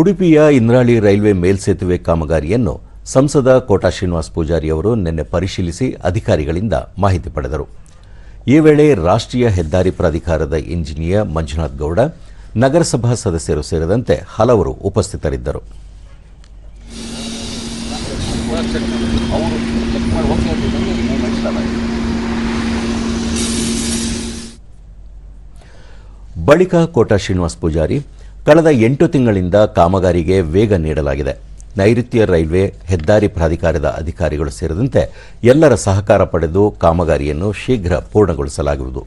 ಉಡುಪಿಯ ಇಂದ್ರಾಳಿ ರೈಲ್ವೆ ಮೇಲ್ಸೇತುವೆ ಕಾಮಗಾರಿಯನ್ನು ಸಂಸದ ಕೋಟಾ ಶ್ರೀನಿವಾಸ್ ಪೂಜಾರಿ ಅವರು ನಿನ್ನೆ ಪರಿಶೀಲಿಸಿ ಅಧಿಕಾರಿಗಳಿಂದ ಮಾಹಿತಿ ಪಡೆದರು. ಈ ವೇಳೆ ರಾಷ್ಟ್ರೀಯ ಹೆದ್ದಾರಿ ಪ್ರಾಧಿಕಾರದ ಇಂಜಿನಿಯರ್ ಮಂಜುನಾಥ್ ಗೌಡ, ನಗರಸಭಾ ಸದಸ್ಯರು ಸೇರಿದಂತೆ ಹಲವರು ಉಪಸ್ಥಿತರಿದ್ದರು. ಬಳಿಕ ಕೋಟಾ ಶ್ರೀನಿವಾಸ್ ಪೂಜಾರಿ ಕಳೆದ ಎಂಟು ತಿಂಗಳಿಂದ ಕಾಮಗಾರಿಗೆ ವೇಗ ನೀಡಲಾಗಿದೆ. ನೈಋತ್ಯ ರೈಲ್ವೆ ಹೆದ್ದಾರಿ ಪ್ರಾಧಿಕಾರದ ಅಧಿಕಾರಿಗಳು ಸೇರಿದಂತೆ ಎಲ್ಲರ ಸಹಕಾರ ಪಡೆದು ಕಾಮಗಾರಿಯನ್ನು ಶೀಘ್ರ ಪೂರ್ಣಗೊಳಿಸಲಾಗುವುದು.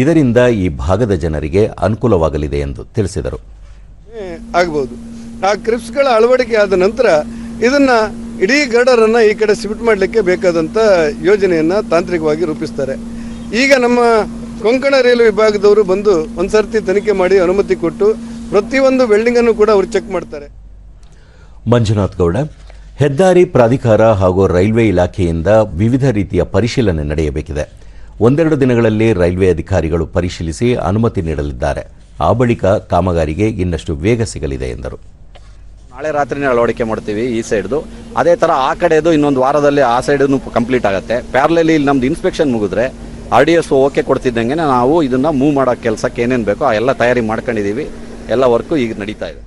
ಇದರಿಂದ ಈ ಭಾಗದ ಜನರಿಗೆ ಅನುಕೂಲವಾಗಲಿದೆ ಎಂದು ತಿಳಿಸಿದರು. ಆಗಬಹುದು ಆ ಕ್ರಿಪ್ಸ್ಗಳ ಅಳವಡಿಕೆ ಆದ ನಂತರ ಇದನ್ನ ಇಡೀ ಗರ್ಡರನ್ನ ಈ ಕಡೆ ಶಿಫ್ಟ್ ಮಾಡಲಿಕ್ಕೆ ಬೇಕಾದಂತ ಯೋಜನೆಯನ್ನ ತಾಂತ್ರಿಕವಾಗಿ ರೂಪಿಸ್ತಾರೆ. ಈಗ ನಮ್ಮ ಕೊಂಕಣ ರೈಲ್ವೆ ವಿಭಾಗದವರು ಬಂದು ಒಂದ್ಸರ್ತಿ ತನಿಖೆ ಮಾಡಿ ಅನುಮತಿ ಕೊಟ್ಟು ಪ್ರತಿಯೊಂದು ವೆಲ್ಡಿಂಗ್ ಅನ್ನು ಕೂಡ ಅವರು ಚೆಕ್ ಮಾಡ್ತಾರೆ. ಮಂಜುನಾಥ್ ಗೌಡ ಹೆದ್ದಾರಿ ಪ್ರಾಧಿಕಾರ ಹಾಗೂ ರೈಲ್ವೆ ಇಲಾಖೆಯಿಂದ ವಿವಿಧ ರೀತಿಯ ಪರಿಶೀಲನೆ ನಡೆಯಬೇಕಿದೆ. ಒಂದೆರಡು ದಿನಗಳಲ್ಲಿ ರೈಲ್ವೆ ಅಧಿಕಾರಿಗಳು ಪರಿಶೀಲಿಸಿ ಅನುಮತಿ ನೀಡಲಿದ್ದಾರೆ. ಆ ಬಳಿಕ ಕಾಮಗಾರಿಗೆ ಇನ್ನಷ್ಟು ವೇಗ ಸಿಗಲಿದೆ ಎಂದರು. ನಾಳೆ ರಾತ್ರಿನೇ ಅಳವಡಿಕೆ ಮಾಡ್ತೀವಿ ಈ ಸೈಡ್ದು. ಅದೇ ಥರ ಆ ಕಡೆದು ಇನ್ನೊಂದು ವಾರದಲ್ಲಿ ಆ ಸೈಡನ್ನು ಕಂಪ್ಲೀಟ್ ಆಗುತ್ತೆ. ಪ್ಯಾರ್ಲಲ್ಲಿ ಇಲ್ಲಿ ನಮ್ದು ಇನ್ಸ್ಪೆಕ್ಷನ್ ಮುಗಿದ್ರೆ ಆರ್ ಡಿ ಎಸ್ ಓಕೆ ಕೊಡ್ತಿದ್ದಂಗೆ ನಾವು ಇದನ್ನು ಮೂವ್ ಮಾಡೋ ಕೆಲಸಕ್ಕೆ ಏನೇನು ಬೇಕೋ ಆ ಎಲ್ಲ ತಯಾರಿ ಮಾಡ್ಕೊಂಡಿದ್ದೀವಿ ಎಲ್ಲ ವರ್ಕು ಈಗ ನಡೀತಾ ಇದೆ.